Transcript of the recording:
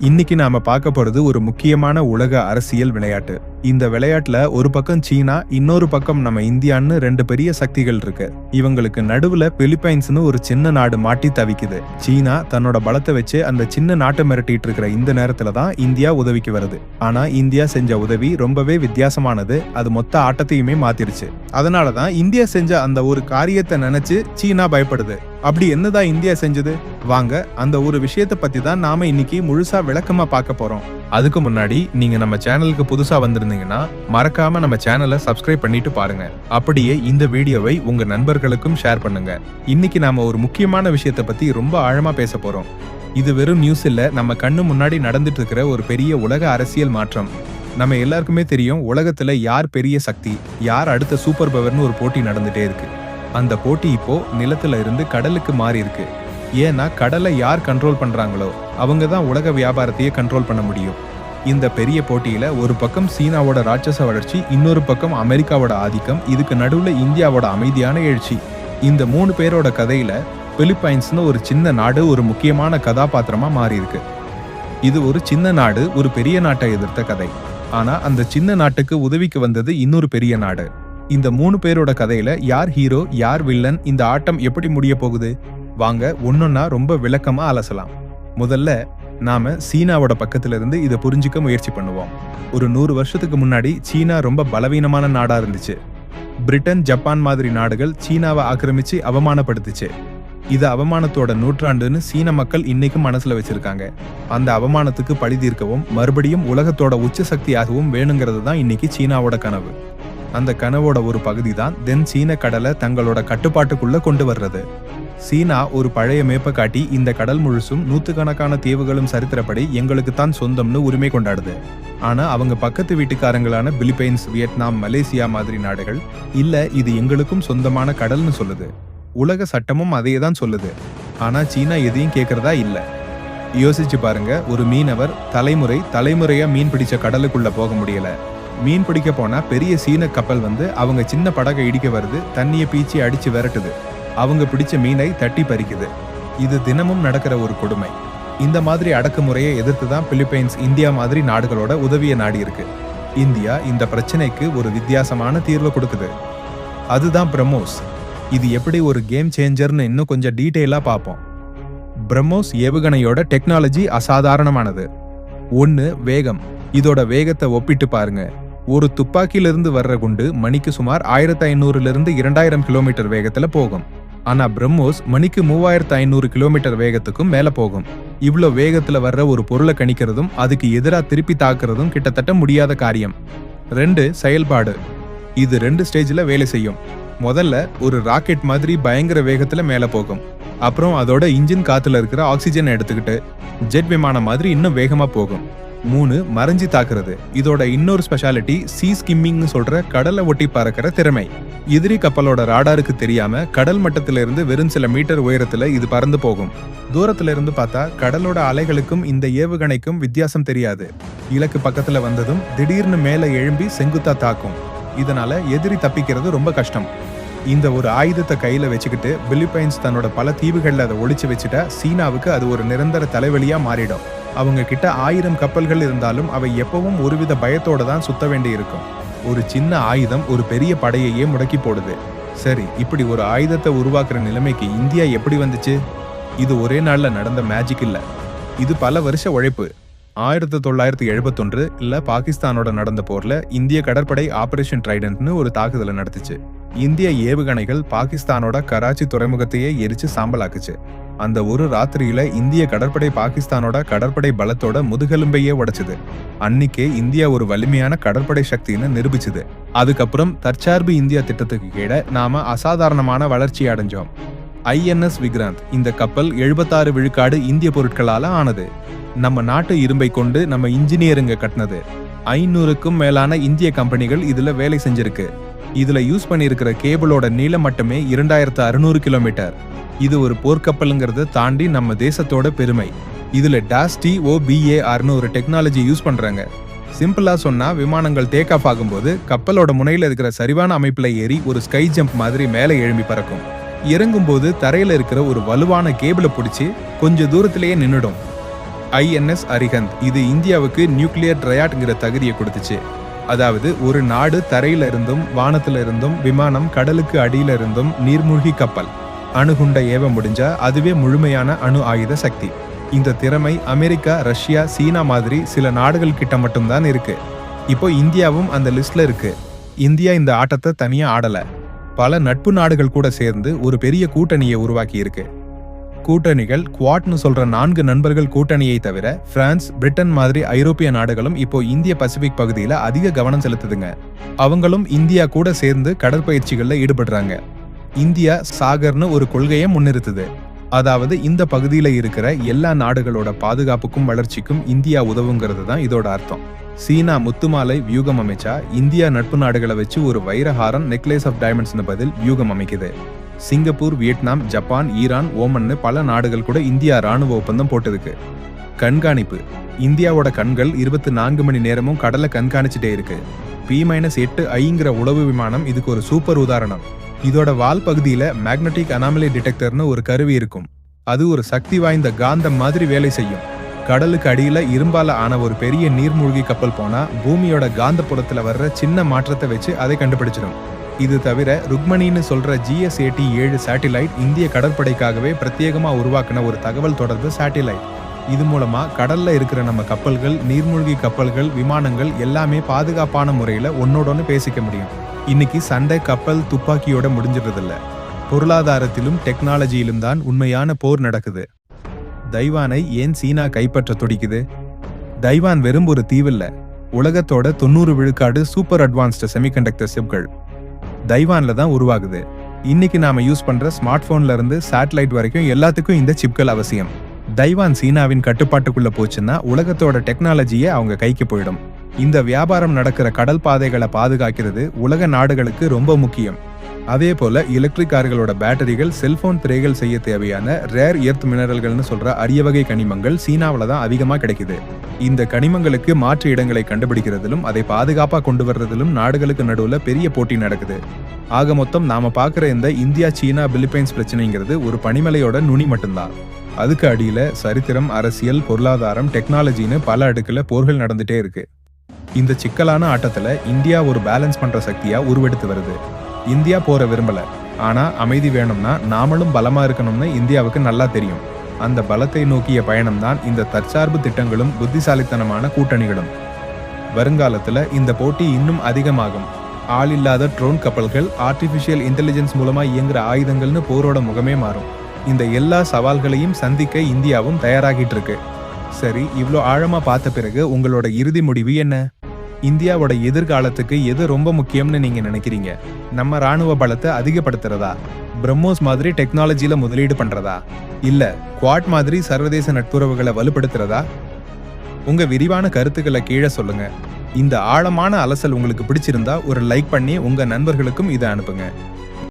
இன்னைக்கு நாம பார்க்க போறது ஒரு முக்கியமான உலக அரசியல் விளையாட்டு. இந்த விளையாட்டுல ஒரு பக்கம் சீனா இன்னொரு பக்கம் நம்ம இந்தியான்னு ரெண்டு பெரிய சக்திகள் இருக்கு. இவங்களுக்கு நடுவுல பிலிப்பைன்ஸ்னு ஒரு சின்ன நாடு மாட்டி தவிக்குது. சீனா தன்னோட பலத்தை வச்சு அந்த சின்ன நாட்டை மிரட்டிட்டு இருக்கிற இந்த நேரத்துல தான் இந்தியா உதவிக்கு வருது. ஆனா இந்தியா செஞ்ச உதவி ரொம்பவே வித்தியாசமானது. அது மொத்த ஆட்டத்தையுமே மாத்திருச்சு. அதனாலதான் இந்தியா செஞ்ச அந்த ஒரு காரியத்தை நினைச்சு சீனா பயப்படுது. அப்படி என்னதான் இந்தியா செஞ்சது? வாங்க அந்த ஒரு விஷயத்தை பத்தி தான் நாம இன்னைக்கு முழுசா விளக்கமா பார்க்க போறோம். அதுக்கு முன்னாடி நீங்க நம்ம சேனலுக்கு புதுசா இருந்தீங்கன்னா மறக்காம நம்ம சேனலை சப்ஸ்கிரைப் பண்ணிட்டு பாருங்க. அப்படியே இந்த வீடியோவை உங்க நண்பர்களுக்கும் ஷேர் பண்ணுங்க. இன்னைக்கு நாம ஒரு முக்கியமான விஷயத்தை பத்தி ரொம்ப ஆழமா பேச போறோம். இது வெறும் நியூஸ் இல்ல நம்ம கண்ணு முன்னாடி நடந்துட்டு இருக்கிற ஒரு பெரிய உலக அரசியல் மாற்றம். நம்ம எல்லாருக்குமே தெரியும் உலகத்துல யார் பெரிய சக்தி யார் அடுத்த சூப்பர் பவர்னு ஒரு போட்டி நடந்துட்டே இருக்கு. அந்த போட்டி இப்போ நிலத்துல இருந்து கடலுக்கு மாறி இருக்கு. ஏன்னா கடலை யார் கண்ட்ரோல் பண்றாங்களோ அவங்க தான் உலக வியாபாரத்தையே கண்ட்ரோல் பண்ண முடியும். இந்த பெரிய போட்டியில ஒரு பக்கம் சீனாவோட ராட்சச வளர்ச்சி இன்னொரு பக்கம் அமெரிக்காவோட ஆதிக்கம் இதுக்கு நடுவுல இந்தியாவோட அமைதியான எழுச்சி. இந்த மூணு பேரோட கதையில பிலிப்பைன்ஸ்னு ஒரு சின்ன நாடு ஒரு முக்கியமான கதாபாத்திரமா மாறி இருக்கு இது ஒரு சின்ன நாடு ஒரு பெரிய நாட்டை எதிர்த்த கதை. ஆனா அந்த சின்ன நாட்டுக்கு உதவிக்கு வந்தது இன்னொரு பெரிய நாடு. இந்த மூணு பேரோட கதையில யார் ஹீரோ யார் வில்லன் இந்த ஆட்டம் எப்படி முடிய போகுது? வாங்க ஒன்னொன்னா ரொம்ப விளக்கமா அலசலாம். முதல்ல நாம சீனாவோட பக்கத்துல இருந்து இதை புரிஞ்சுக்க முயற்சி பண்ணுவோம். ஒரு நூறு வருஷத்துக்கு முன்னாடி சீனா ரொம்ப பலவீனமான நாடா இருந்துச்சு. பிரிட்டன் ஜப்பான் மாதிரி நாடுகள் சீனாவை ஆக்கிரமிச்சு அவமானப்படுத்துச்சு. இது அவமானத்தோட நூற்றாண்டுன்னு சீன மக்கள் இன்னைக்கும் மனசுல வச்சிருக்காங்க. அந்த அவமானத்துக்கு பழி தீர்க்கவும் மறுபடியும் உலகத்தோட உச்ச சக்தியாகவும் வேணுங்கிறது தான் இன்னைக்கு சீனாவோட கனவு. அந்த கனவோட ஒரு பகுதி தான் தென் சீன கடலை தங்களோட கட்டுப்பாட்டுக்குள்ள கொண்டு வர்றது. சீனா ஒரு பழைய மேப்பை காட்டி இந்த கடல் முழுசும் நூற்றுக்கணக்கான தீவுகளும் சரித்திரப்படி எங்களுக்கு தான் சொந்தம்னு உரிமை கொண்டாடுது. ஆனா அவங்க பக்கத்து வீட்டுக்காரங்களான பிலிப்பைன்ஸ் வியட்நாம் மலேசியா மாதிரி நாடுகள் இல்ல இது எங்களுக்கும் சொந்தமான கடல்னு சொல்லுது. உலக சட்டமும் அதையே தான் சொல்லுது. ஆனா சீனா எதையும் கேட்கறதா இல்ல. யோசிச்சு பாருங்க ஒரு மீனவர் தலைமுறை தலைமுறையா மீன் பிடிச்ச கடலுக்குள்ள போக முடியல. மீன் பிடிக்க போனா பெரிய சீன கப்பல் வந்து அவங்க சின்ன படகை இடிக்க வருது தண்ணியை பீச்சி அடிச்சு விரட்டுது. அவங்க பிடிச்ச மீனை தட்டி பறிக்குது. இது தினமும் நடக்கிற ஒரு கொடுமை. இந்த மாதிரி அடக்குமுறையை எதிர்த்து தான் பிலிப்பைன்ஸ் இந்தியா மாதிரி நாடுகளோட உதவியை நாடி இருக்கு. இந்தியா இந்த பிரச்சனைக்கு ஒரு வித்தியாசமான தீர்வை கொடுக்குது. அதுதான் பிரம்மோஸ். இது எப்படி ஒரு கேம் சேஞ்சர்னு இன்னும் கொஞ்சம் டீட்டெயிலாக பார்ப்போம். பிரம்மோஸ் ஏவுகணையோட டெக்னாலஜி அசாதாரணமானது. ஒன்று வேகம். இதோட வேகத்தை ஒப்பிட்டு பாருங்க. ஒரு துப்பாக்கியிலிருந்து வர்ற குண்டு மணிக்கு சுமார் ஆயிரத்தி ஐநூறுலேருந்து இரண்டாயிரம் கிலோமீட்டர் வேகத்தில் போகும். ஆனா பிரம்மோஸ் மணிக்கு மூவாயிரத்து ஐநூறு கிலோமீட்டர் வேகத்துக்கும் மேல போகும். இவ்வளோ வேகத்துல வர்ற ஒரு பொருளை கணிக்கிறதும் அதுக்கு எதிராக திருப்பி தாக்குறதும் கிட்டத்தட்ட முடியாத காரியம். ரெண்டு செயல்பாடு. இது ரெண்டு ஸ்டேஜ்ல வேலை செய்யும். முதல்ல ஒரு ராக்கெட் மாதிரி பயங்கர வேகத்துல மேல போகும். அப்புறம் அதோட இன்ஜின் காத்துல இருக்கிற ஆக்சிஜனை எடுத்துக்கிட்டு ஜெட் விமானம் மாதிரி இன்னும் வேகமா போகும். மூணு மறைஞ்சு தாக்குறது. இதோட இன்னொரு ஸ்பெஷாலிட்டி சீ ஸ்கிம்மிங்னு சொல்ற கடலை ஒட்டி பறக்கிற திறமை. எதிரி கப்பலோட ராடாருக்கு தெரியாம கடல் மட்டத்தில இருந்து வெறும் சில மீட்டர் உயரத்துல இது பறந்து போகும். தூரத்துல இருந்து பார்த்தா கடலோட அலைகளுக்கும் இந்த ஏவுகணைக்கும் வித்தியாசம் தெரியாது. இலக்கு பக்கத்துல வந்ததும் திடீர்னு மேல எழும்பி செங்குத்தா தாக்கும். இதனால எதிரி தப்பிக்கிறது ரொம்ப கஷ்டம். இந்த ஒரு ஆயுதத்தை கையில வச்சுக்கிட்டு பிலிப்பைன்ஸ் தன்னோட பல தீவுகள்ல அதை ஒழிச்சு வச்சுட்டா சீனாவுக்கு அது ஒரு நிரந்தர தலைவலியா மாறிடும். அவங்க கிட்ட ஆயிரம் கப்பல்கள் இருந்தாலும் அவை எப்பவும் ஒருவித பயத்தோட தான் சுத்த வேண்டி இருக்கும். ஒரு சின்ன ஆயுதம் ஒரு பெரிய படையையே முடக்கி போடுது. சரி இப்படி ஒரு ஆயுதத்தை உருவாக்குற நிலைமைக்கு இந்தியா எப்படி வந்துச்சு? இது ஒரே நாள்ல நடந்த மேஜிக் இல்ல. இது பல வருஷ உழைப்பு. ஆயிரத்தி தொள்ளாயிரத்தி எழுபத்தொன்று இல்லை பாகிஸ்தானோட நடந்த போரில் இந்திய கடற்படை ஆபரேஷன் ட்ரைடன்ட்னு ஒரு தாக்குதலை நடத்துச்சு. இந்திய ஏவுகணைகள் பாகிஸ்தானோட கராச்சி துறைமுகத்தையே எரிச்சு சாம்பலாக்குச்சு. அந்த ஒரு ராத்திரியில இந்திய கடற்படை பாகிஸ்தானோட கடற்படை பலத்தோட முதுகெலும்பையே உடைச்சது. அன்னைக்கே இந்தியா ஒரு வலிமையான கடற்படை சக்தின்னு நிரூபிச்சது. அதுக்கப்புறம் தற்சார்பு இந்தியா திட்டத்துக்கு கீழ நாம அசாதாரணமான வளர்ச்சி அடைஞ்சோம். ஐஎன்எஸ் விக்ராந்த் இந்த கப்பல் எழுபத்தாறு விழுக்காடு இந்திய பொருட்களால ஆனது. நம்ம நாட்டு இரும்பை கொண்டு நம்ம இன்ஜினியருங்க கட்டினது. ஐநூறுக்கும் மேலான இந்திய கம்பெனிகள் இதுல வேலை செஞ்சிருக்கு. இதுல யூஸ் பண்ணியிருக்கிற கேபிளோட நீளம் மட்டுமே இரண்டாயிரத்து அறுநூறு கிலோமீட்டர். இது ஒரு போர்க்கப்பலுங்கிறத தாண்டி நம்ம தேசத்தோட பெருமை. இதுல டாஸ் டி ஓ பிஏஆர்னு ஒரு டெக்னாலஜி யூஸ் பண்றாங்க. சிம்பிளா சொன்னா விமானங்கள் டேக் ஆஃப் ஆகும்போது கப்பலோட முனையில் இருக்கிற சரிவான அமைப்பில் ஏறி ஒரு ஸ்கை ஜம்ப் மாதிரி மேலே எழும்பி பறக்கும். இறங்கும்போது தரையில் இருக்கிற ஒரு வலுவான கேபிளை பிடிச்சி கொஞ்ச தூரத்திலேயே நின்றுடும் ஐஎன்எஸ் அரிஹந்த் இது இந்தியாவுக்கு நியூக்ளியர் ட்ரையாட்ங்கிற தகுதியை கொடுத்துச்சு. அதாவது ஒரு நாடு தரையில இருந்தும் வானத்துல இருந்தும் விமானம் கடலுக்கு அடியில இருந்தும் நீர்மூழ்கி கப்பல். அணுகுண்ட ஏவ முடிஞ்சா அதுவே முழுமையான அணு ஆயுத சக்தி. இந்த திறமை அமெரிக்கா ரஷ்யா சீனா மாதிரி சில நாடுகள் கிட்ட மட்டும்தான் இருக்கு. இப்போ இந்தியாவும் அந்த லிஸ்ட்ல இருக்கு. இந்தியா இந்த ஆட்டத்தை தனியா ஆடலை. பல நட்பு நாடுகள் கூட சேர்ந்து ஒரு பெரிய கூட்டணியை உருவாக்கி இருக்கு கூட்டணிகள் குவாட்னு சொல்ற நான்கு நண்பர்கள் கூட்டணியை தவிர பிரான்ஸ் பிரிட்டன் மாதிரி ஐரோப்பிய நாடுகளும் இப்போ இந்திய பசிபிக் பகுதியில அதிக கவனம் செலுத்துதுங்க. அவங்களும் இந்தியா கூட சேர்ந்து கடற்பயிற்சிகளில் ஈடுபடுறாங்க. இந்தியா சாகர்னு ஒரு கொள்கையை முன்னிறுத்துது. அதாவது இந்த பகுதியில் இருக்கிற எல்லா நாடுகளோட பாதுகாப்புக்கும் வளர்ச்சிக்கும் இந்தியா உதவுங்கிறது தான் இதோட அர்த்தம். சீனா முத்துமாலை வியூகம் அமைச்சா இந்தியா நட்பு நாடுகளை வச்சு ஒரு வைரஹாரம் நெக்லேஸ் ஆஃப் டைமண்ட்ஸ்னு பதில் வியூகம் அமைக்குது. சிங்கப்பூர் வியட்நாம் ஜப்பான் ஈரான் ஓமன்னு பல நாடுகள் கூட இந்தியா ராணுவ ஒப்பந்தம் போட்டதுக்கு. கண்காணிப்பு. இந்தியாவோட கண்கள் இருபத்தி நான்கு மணி நேரமும் கடலை கண்காணிச்சுட்டே இருக்கு. பி மைனஸ் எட்டு ஐங்கிற உளவு விமானம் இதுக்கு ஒரு சூப்பர் உதாரணம். இதோட வால் பகுதியில மேக்னெட்டிக் அனாமலி டிடெக்டர்னு ஒரு கருவி இருக்கும். அது ஒரு சக்தி வாய்ந்த காந்தம் மாதிரி வேலை செய்யும். கடலுக்கு அடியில இரும்பால ஆன ஒரு பெரிய நீர்மூழ்கி கப்பல் போனா பூமியோட காந்த புலத்துல வர்ற சின்ன மாற்றத்தை வச்சு அதை கண்டுபிடிச்சிடும். இது தவிர ருக்மணின்னு சொல்ற ஜிஎஸ்ஏடி ஏழு சேட்டிலைட் இந்திய கடற்படைக்காகவே பிரத்யேகமா உருவாக்கின ஒரு தகவல் தொடர்பு சேட்டிலைட் இது மூலமா கடல்ல இருக்கிற நம்ம கப்பல்கள் நீர்மூழ்கி கப்பல்கள் விமானங்கள் எல்லாமே பாதுகாப்பான முறையில ஒன்னோடொன்னு பேசிக்க முடியும். இன்னைக்கு சண்டை கப்பல் துப்பாக்கியோட முடிஞ்சிடுறதில்ல. பொருளாதாரத்திலும் டெக்னாலஜியிலும் தான் உண்மையான போர் நடக்குது. தைவானை ஏன் சீனா கைப்பற்ற துடிக்குது? தைவான் வெறும் ஒரு தீவில்ல. உலகத்தோட தொண்ணூறு விழுக்காடு சூப்பர் அட்வான்ஸ்டு செமிகண்டக்டர் சிப்கள். தைவான்ல தான் உருவாகுது. இன்னைக்கு நாம யூஸ் பண்ற ஸ்மார்ட் போன்ல இருந்து சேட்டலைட் வரைக்கும் எல்லாத்துக்கும் இந்த சிப்கள் அவசியம். தைவான் சீனாவின் கட்டுப்பாட்டுக்குள்ள போச்சுன்னா உலகத்தோட டெக்னாலஜியே அவங்க கைக்கு போயிடும். இந்த வியாபாரம் நடக்கிற கடல் பாதைகளை பாதுகாக்கிறது உலக நாடுகளுக்கு ரொம்ப முக்கியம். அதே போல எலக்ட்ரிக் கார்களோட பேட்டரிகள் செல்போன் திரைகள் செய்ய தேவையான ரேர் எர்த் மினரல்கள்னு சொல்ற அரிய வகை கனிமங்கள் சீனாவில தான் அதிகமா கிடைக்குது. இந்த கனிமங்களுக்கு மாற்று இடங்களை கண்டுபிடிக்கிறதிலும் அதை பாதுகாப்பா கொண்டு வர்றதிலும் நாடுகளுக்கு நடுவுல பெரிய போட்டி நடக்குது. ஆக மொத்தம் நாம பார்க்குற இந்த இந்தியா சீனா பிலிப்பைன்ஸ் பிரச்சனைங்கிறது ஒரு பனிமலையோட நுனி மட்டும்தான். அதுக்கு அடியில சரித்திரம் அரசியல் பொருளாதாரம் டெக்னாலஜின்னு பல அடுக்குல போர்கள் நடந்துட்டே இருக்கு. இந்த சிக்கலான ஆட்டத்தில் இந்தியா ஒரு பேலன்ஸ் பண்ணுற சக்தியாக உருவெடுத்து வருது. இந்தியா போற விரும்பல. ஆனால் அமைதி வேணும்னா நாமளும் பலமாக இருக்கணும்னு இந்தியாவுக்கு நல்லா தெரியும். அந்த பலத்தை நோக்கிய பயணம்தான் இந்த தற்சார்பு திட்டங்களும் புத்திசாலித்தனமான கூட்டணிகளும். வருங்காலத்தில் இந்த போட்டி இன்னும் அதிகமாகும். ஆள் இல்லாத ட்ரோன் கப்பல்கள் ஆர்டிஃபிஷியல் இன்டெலிஜென்ஸ் மூலமாக இயங்குற ஆயுதங்கள்னு போரோட முகமே மாறும். இந்த எல்லா சவால்களையும் சந்திக்க இந்தியாவும் தயாராகிட்டு இருக்கு. சரி இவ்வளோ ஆழமாக பார்த்த பிறகு உங்களோட இறுதி முடிவு என்ன? இந்தியாவோட எதிர்காலத்துக்கு எது ரொம்ப முக்கியம்னு நீங்க நினைக்கிறீங்க? நம்ம ராணுவ பலத்தை அதிகப்படுத்துறதா? பிரம்மோஸ் மாதிரி டெக்னாலஜியில முதலீடு பண்றதா? இல்ல குவாட் மாதிரி சர்வதேச நட்புறவுகளை வலுப்படுத்துறதா? உங்க விரிவான கருத்துக்களை கீழே சொல்லுங்க. இந்த ஆழமான அலசல் உங்களுக்கு பிடிச்சிருந்தா ஒரு லைக் பண்ணி உங்க நண்பர்களுக்கும் இதை அனுப்புங்க.